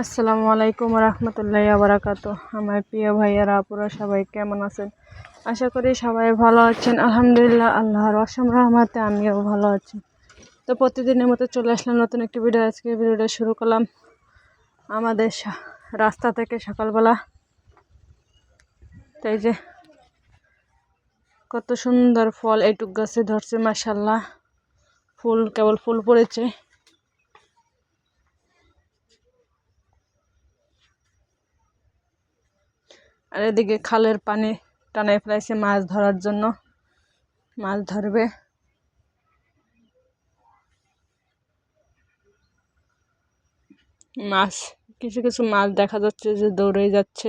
আসসালামু আলাইকুম রহমতুল্লাহ আবরাকাত আমার প্রিয় ভাইয়ারা, আপুরা সবাই কেমন আছেন? আশা করি সবাই ভালো আছেন। আলহামদুলিল্লাহ, আল্লাহর অসম রহমতে আমিও ভালো আছি। তো প্রতিদিনের মতো চলে আসলাম নতুন একটি ভিডিও। আজকে ভিডিওটা শুরু করলাম আমাদের রাস্তা থেকে সকালবেলা। তাই যে কত সুন্দর ফল এইটুক গাছে ধরছে মাসাল্লাহ ফুল, কেবল ফুল পড়েছে। আর এদিকে খালের পানি টানায় ফেলাইছে মাছ ধরার জন্য। মাছ ধরবে। মাছ, কিছু কিছু মাছ দেখা যাচ্ছে যে দৌড়ে যাচ্ছে।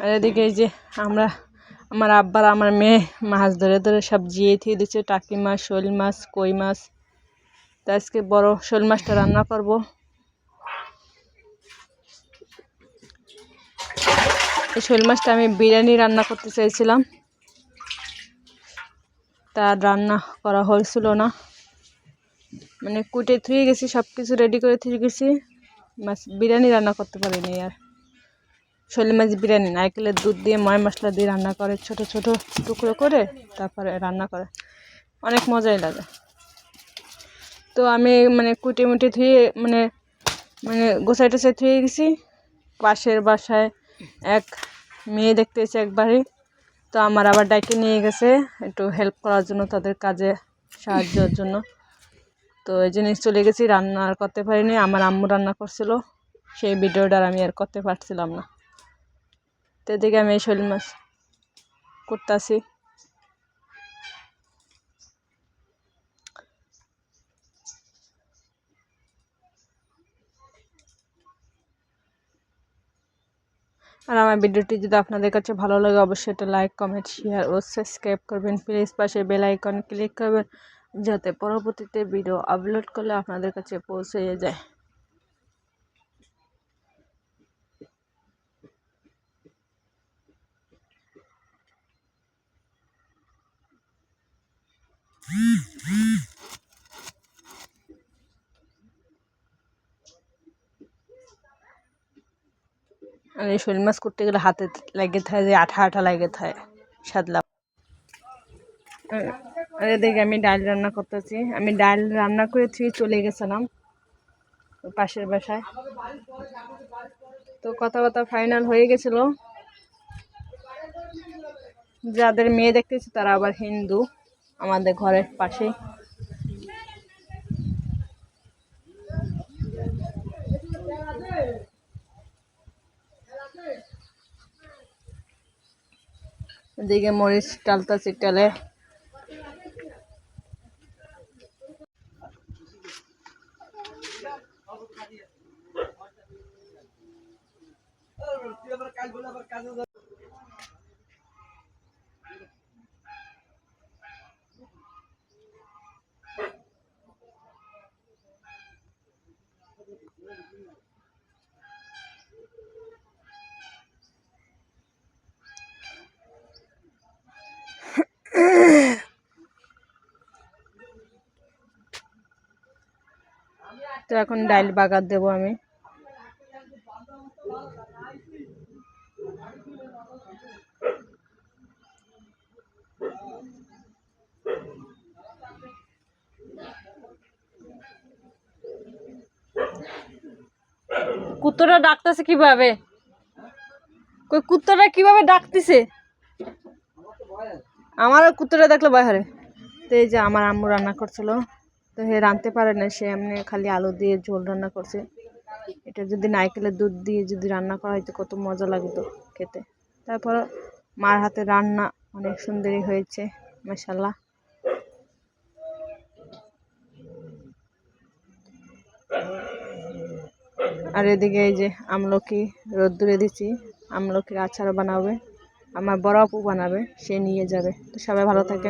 আর এদিকে এই যে আমরা, আমার আব্বার, আমার মেয়ে মাছ ধরে ধরে সব জিয়ে থিয়ে দিচ্ছে। টাকি মাছ, শোল মাছ, কই মাছ। তো আজকে বড় শোল মাছটা রান্না করব। এই শোল মাছটা আমি বিরিয়ানি রান্না করতে চাইছিলাম তা রান্না করা হয়েছিল না। মানে কুটে থুয়ে গেছি সব কিছু রেডি করে থুয়ে গেছি। মাছ, বিরিয়ানি রান্না করতে পারিনি আর। শোল মাছ বিরিয়ানি, নারকেলের দুধ দিয়ে ময় মশলা দিয়ে রান্না করে, ছোট ছোট টুকরো করে তারপরে রান্না করে। অনেক মজাই লাগে। তো আমি মানে কুটে মুটে ধুয়ে মানে মানে গোসাই টোসাই ধুয়ে গেছি। পাশের বাসায় এক মেয়ে দেখতে এসে একবারই তো আমার আবার ডাইকে নিয়ে গেছে একটু হেল্প করার জন্য, তাদের কাজে সাহায্যের জন্য। তো এই জিনিস চলে গেছি, রান্না আর করতে পারিনি। আমার আম্মু রান্না করছিল, সেই ভিডিওটা আমি আর করতে পারছিলাম না। তো এদিকে আমি এই শোল মাছ করতেছি। আর আমার ভিডিওটি যদি আপনাদের কাছে ভালো লাগে, অবশ্যই এটা লাইক কমেন্ট শেয়ার ও সাবস্ক্রাইব করবেন। প্লিজ পাশে বেল আইকন ক্লিক করবেন, যাতে পরবর্তীতে ভিডিও আপলোড করলে আপনাদের কাছে পৌঁছে যায়। আর এই শোল মাছ করতে গেলে হাতে লাগে থাকে যে আঠা আঠা লাগে থাকে সাদলা। আর এদিকে আমি ডাল রান্না করতেছি। আমি ডাল রান্না করে থুয়ে চলে গেছিলাম পাশের বাসায়। তো কথা কথা ফাইনাল হয়ে গেছিল। যাদের মেয়ে দেখতেছি তারা আবার হিন্দু, আমাদের ঘরের পাশেই এদিকে মরিচ টালতাছি টালে তো এখন ডাইল বাগার দেবো আমি। কুত্তরা ডাকতেছে কীভাবে? কই কুত্তরা কীভাবে ডাকতেছে? আমারও কুত্তরা দেখলে ভয় হরে। তো এই যে আমার আম্মু রান্না করছিল। তো হে রাঁধতে পারে না, সে এমনি খালি আলু দিয়ে ঝোল রান্না করছে। এটা যদি নারকেলের দুধ দিয়ে যদি রান্না করা হয়তো কত মজা লাগতো খেতে। তারপর মার হাতে রান্না অনেক সুন্দরই হয়েছে মাসাল্লাহ আর এদিকে এই যে আমলকি রোদ্দুরে দিচ্ছি আমলকির আচার বানাবে, আমার বড় আপু বানাবে, সে নিয়ে যাবে। তো সবাই ভালো থাকেন।